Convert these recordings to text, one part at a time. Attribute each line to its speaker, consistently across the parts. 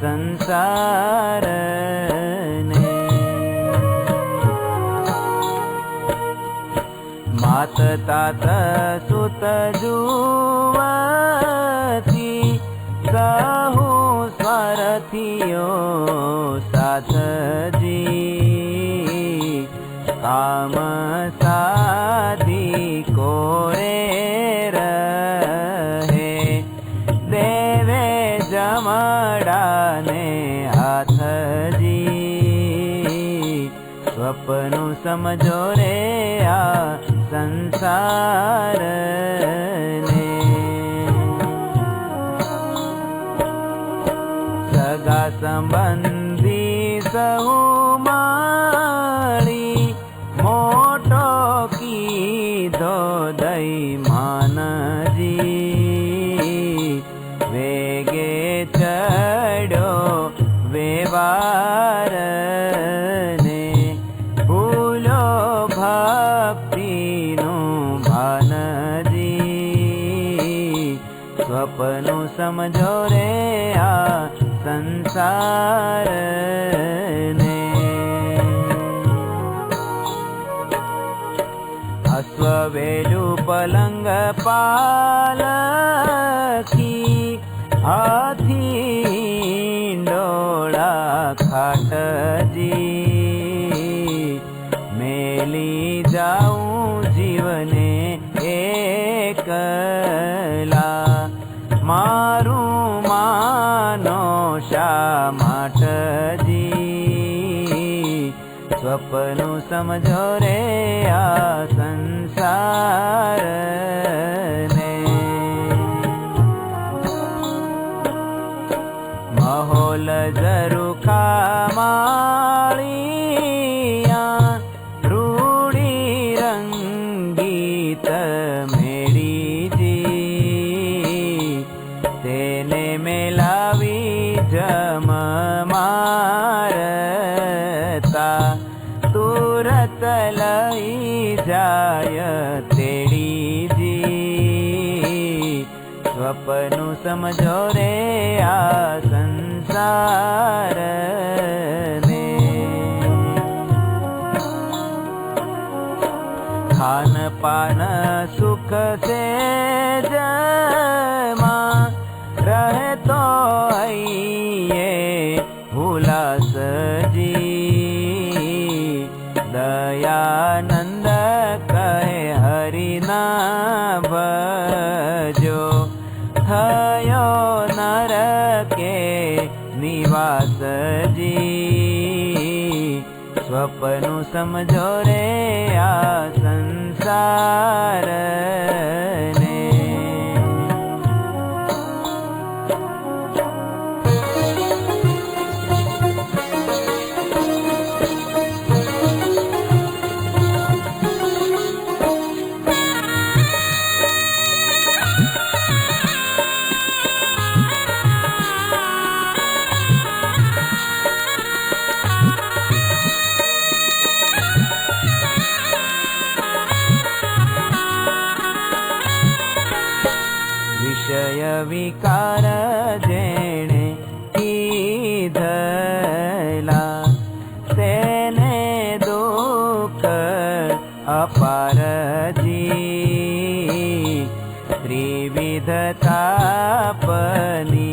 Speaker 1: संसार मात तात सुत जुवती सहु स्वरथियो साथ जी। काम स्वप्नु समझो रे आ संसार ने सगा संबंधी सहु मारी मोटो ने भूलो जी स्वप्नु समझो रे आ संसार ने पलंग पालकी हाथी મારા ખાટરી મેલી જાઉં જીવને એકલા મારું માનો શા માટજી સ્વપ્નું સમજો રે આ સંસાર માહોલ જરૂર कारणे। खान सुखे समझो रे आ संसार विकार जेणे कीधला तेने दुःख अपार जी त्रिविध तापनी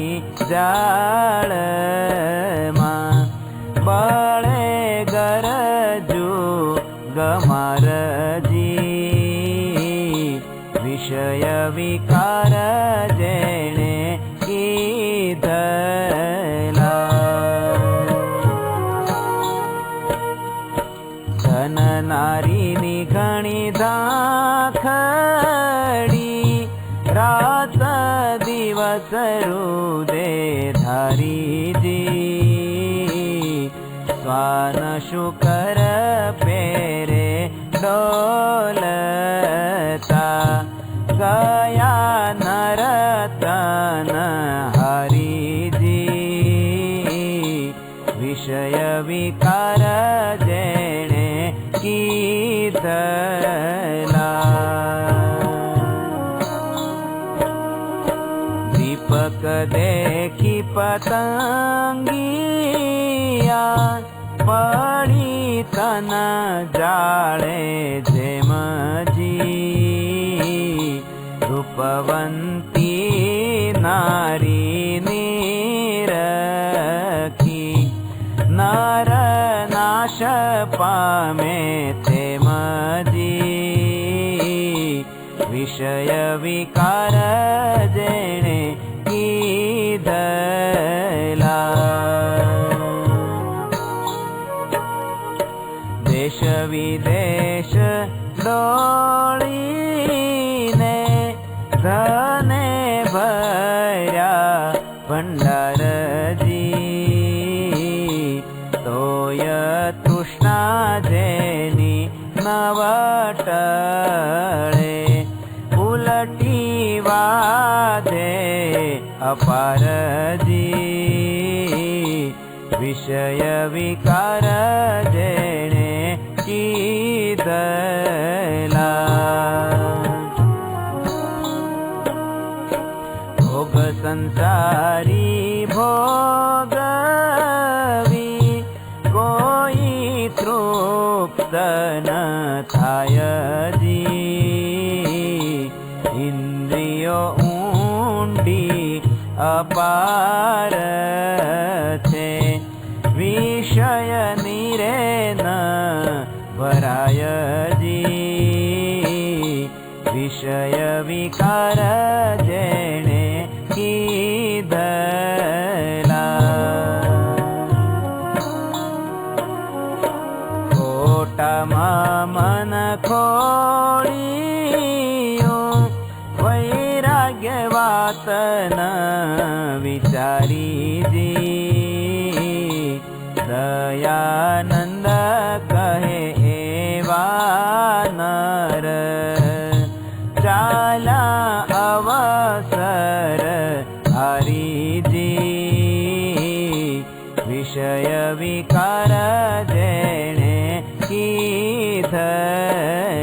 Speaker 1: विषयविकार जेणे जने की धन नीनि कणि रात दिवस रुदे धारी दी स्वान शुक्र गया नरतन हरि जी विषय विकार जेणे गीत दीपक देखि पतङ्गया परिन वन्ति नारीणीरी नार नाशपामे थे मिषय विकार धने भरा भण्डारजी तोयतृष्णा जेनि नवटरे उलटी वादे अपारजी विषय विकारे की द संसारी भोगि कोई तृप्तनथायजि। इन्द्रिय ऊण्डि अपारे विषय निरेन वरायजि। विषय विकार जे थोडियो वैराग्यवातन विचारि दयानन्द कहे एवार चाला अवसर हरिजी। विषय विकार 새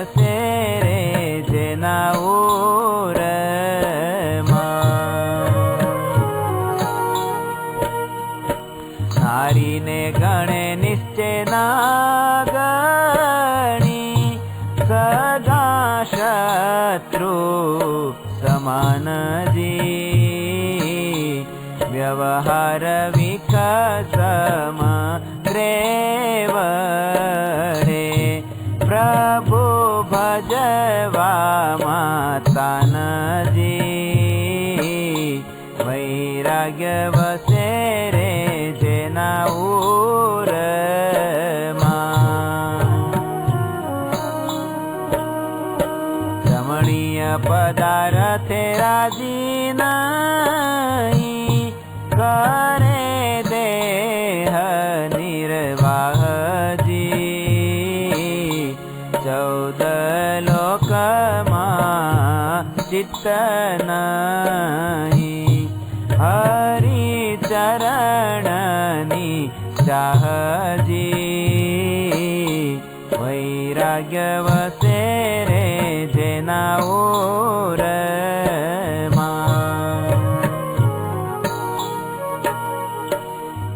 Speaker 1: रव रेव रे। प्रभु भजवा मा जी। वैराग्यवसे रे सेना ऊरमावणीय पदारथे राजीना हरि चरणनी चाहजी वैराग्य वसे रे जेनाऊर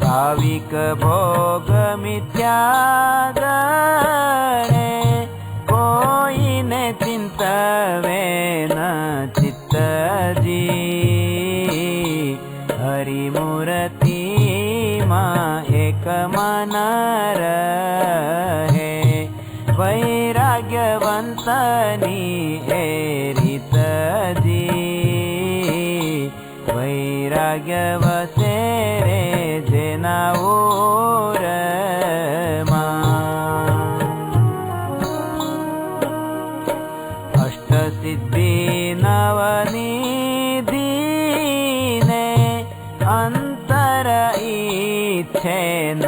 Speaker 1: भाविक भोग नवनिधिने अन्तर इच्छे न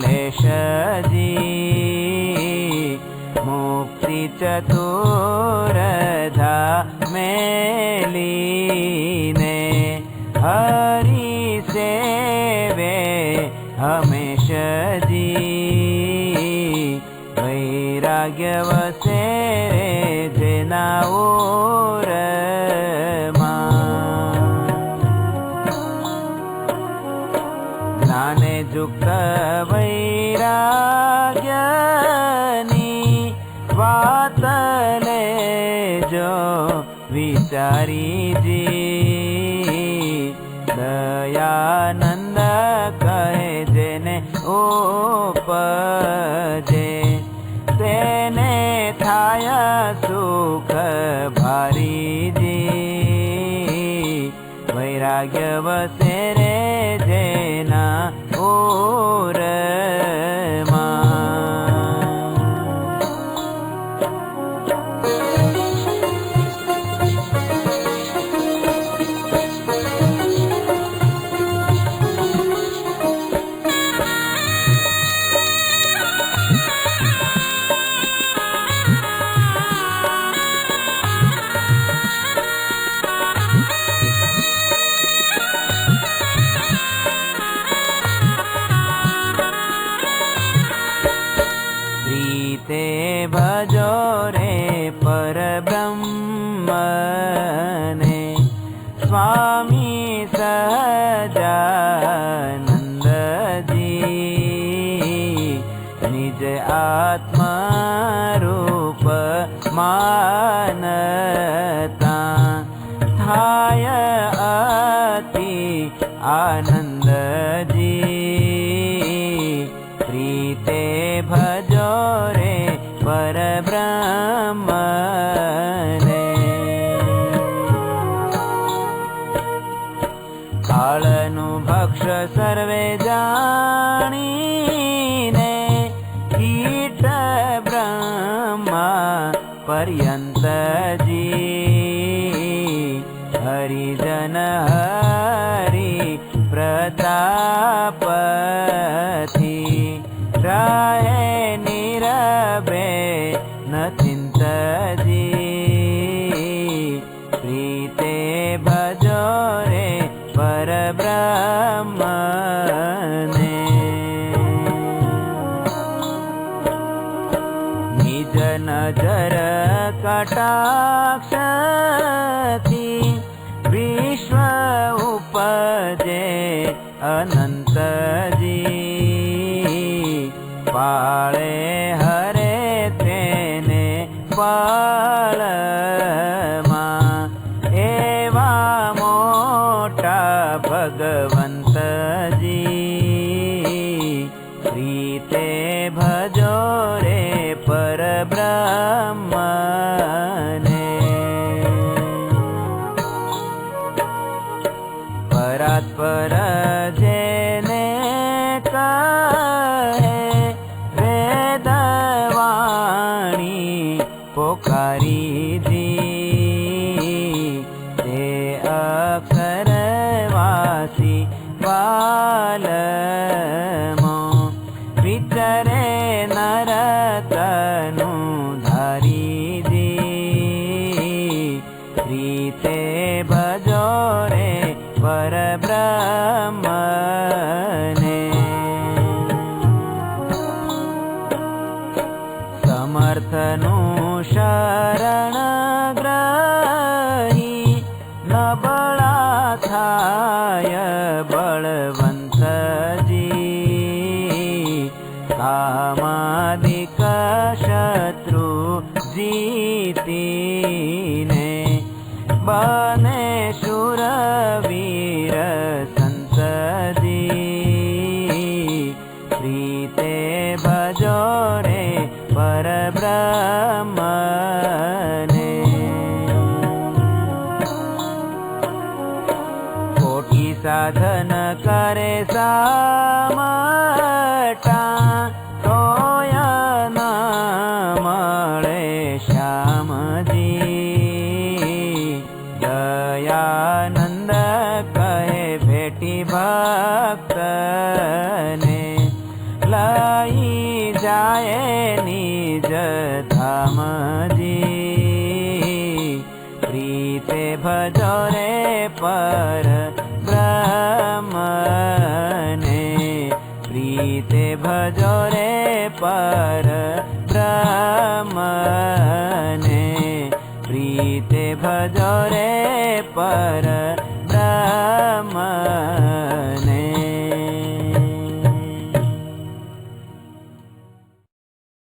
Speaker 1: लेशजी मुक्ति चतुरधा मेलीने हरि सेवे हमेश जी वैराग्यवसे रे ज्ञाने जुक्त वैराग्यनी वातले जो विचारी जी दयानंद कहे जेने उपजे भारी दी वैरागव तेरे देना ओ आनंद जी प्रीते भजो रे परब्रह्मने काळनु भक्ष सर्वे कीट ब्रह्मा पर्यंत जी हरिजन हरि प्रतापति राहे निरभे न चिन्तजी। प्रीते भजो रे परब्रह्मने निज नजर कटाक्षति उपजे अनंत जी पाळे हरे कहे वेदवाणी पोकारी भजो रे परब्रह्मने निज नि प्रीते भजरे पर ब्रह्मने प्रीते भजरे पर ब्रह्मने प्रीते भजोरे पर ब्रह्म